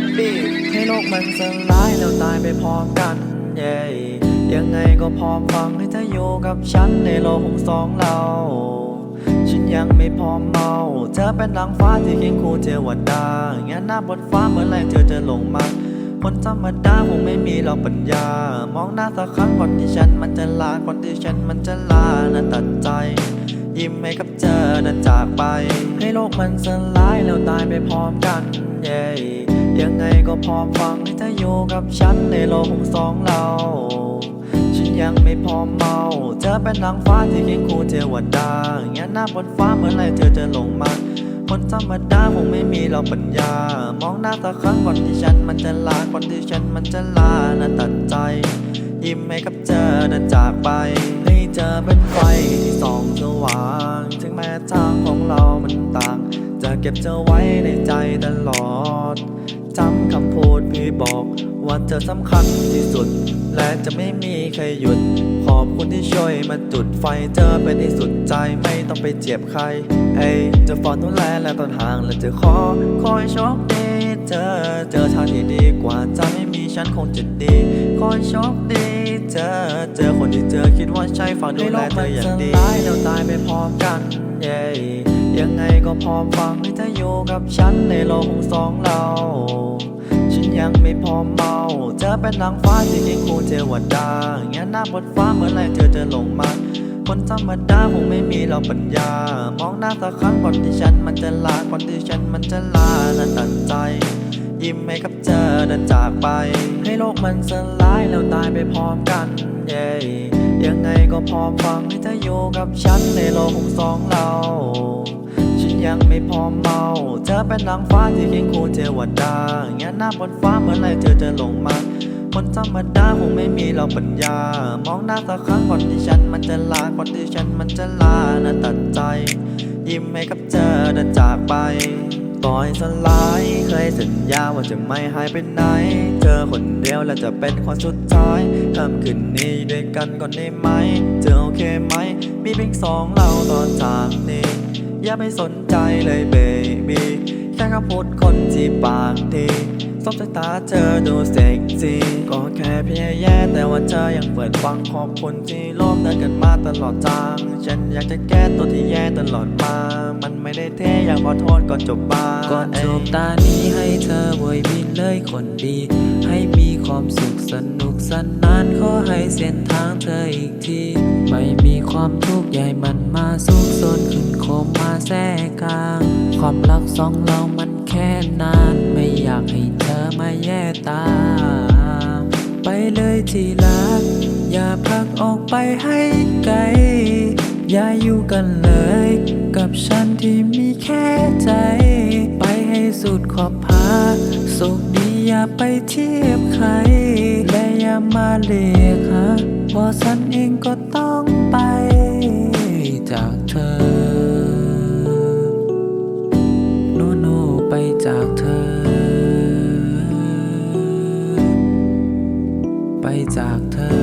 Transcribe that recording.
the beat ให้โลกมันสลายแล้วตายไปพร้อมกันเย้ยังไงก็พร้อมฟังให้เธออยู่กับฉันในโลกของสองเราฉันยังไม่พร้อมเมา เธอเป็นนางฟ้าที่เคียงคู่เทวดางั้นหน้าบนฟ้าเมื่อไหรเธอจะลงมาคนธรรมดาคงไม่มีหรอกปัญญา มองหน้าสักครั้งก่อนที่ฉันมันจะลาก่อนที่ฉันมันจะลานะตัดใจ ยิ้มให้กับเธอนะจากไป ให้โลกมันสลายแล้วตายไปพร้อมกัน เย้ ยังไงก็พร้อมฟังให้เธออยู่กับฉันในโลกของสองเรา ฉันยังไม่พร้อมเมา เธอเป็นนางฟ้าที่เคียงคู่เทวดางั้นหน้าบนฟ้าเมื่อไหรเธอจะลงมา คนธรรมดาคงไม่มีเราปัญญา มองหน้าสักครั้งก่อนที่ฉันมันจะลาก่อนที่ฉันมันจะลานะตัดใจ ยิ้มให้กับเธอนะจากไปให้เธอเป็นไฟที่ส่องสว่าง ถึงแม้ทางของเรามันต่าง จะเก็บเธอไว้ในใจ ว่าเธอสำคัญที่สุด และจะไม่มีใครหยุด ขอบคุณที่ช่วยมาจุดไฟเธอเป็นที่สุดใจไม่ต้องไปเจ็บใคร เอ้ยจะฟอนทุนแลและตอนห่างและจะขอคอยโชคดีเจอเจอทางที่ดีกว่าจะไม่มีฉันคงจะดี คอยโชคดีเจอเจอคนที่เจอคิดว่าใช่ฝากดูแลเธออย่างดีให้โลกมันสลายแล้วตายไปพร้อมกันเย้ยังไงก็พร้อมฟังให้เธออยู่กับฉันในโลกของสองเราฉัน ยังไม่พอเมา เธอเป็นนางฟ้าที่เคียงคู่เทวดางั้นหน้าบนฟ้าเมื่อไหรเธอจะลงมา คนธรรมดาคงไม่มีเราปัญญา มองหน้าสักครั้งก่อนที่ฉันมันจะลา ก่อนที่ฉันมันจะลาและตัดใจ ยิ้มให้กับเธอเดินจากไป ให้โลกมันสลายแล้วตายไปพร้อมกัน เย้ยังไงก็พอฟังให้เธออยู่กับฉันในโลกของสองเรา ยังไม่พอเมา เธอเป็นนางฟ้าที่เคียงคู่เทวดางั้นหน้าบนฟ้าเมื่อไหรเธอจะลงมาคนธรรมดาคงไม่มีเราปัญญา มองหน้าสักครั้งก่อนที่ฉันมันจะลาก่อนที่ฉันมันจะลานะตัดใจ ยิ้มให้กับเธอเดินจากไปต่อยสลายเคยสัญญาว่าจะไม่หายไปไหน เธอคนเดียวและจะเป็นคนสุดท้ายคำคืนนี้ด้วยกันก่อนได้ไหม เธอโอเคไหม มีเพียงสองเราตอนจากนี้ อย่าไปสนใจเลยเบบี้แค่คำพูดคนที่ปากที สบสายตาเธอดูเซ็กซี่ก็แค่เพียแย่แต่ว่าเธอยังเปิดฟังขอบคุณที่ร่วมเดินกันมาตลอดทาง ฉันอยากจะแก้ตัวที่แย่ตลอดมา มันไม่ได้เท่อยากขอโทษก่อนจบบ้าก่อนจบตานี้ให้เธอโวยบินเลยคนดี ให้มีความสุขสนุกสนานขอให้เส้นทางเธออีกที ไม่มีความทุกข์ใหญ่มันมาสุขสนขึ้นโคมมาแทรกกลาง ความรักสองเรามัน แค่นานไม่อยากให้เธอมาแย่ตาม ไปเลยที่รัก อย่าพักออกไปให้ไกล อย่าอยู่กันเลย กับฉันที่มีแค่ใจ ไปให้สุดขอบพาสุขดีอย่าไปเทียบใคร และอย่ามาเลียกหาเพราะฉันเองก็ต้องไปจากเธอ จากเธอ ไปจากเธอ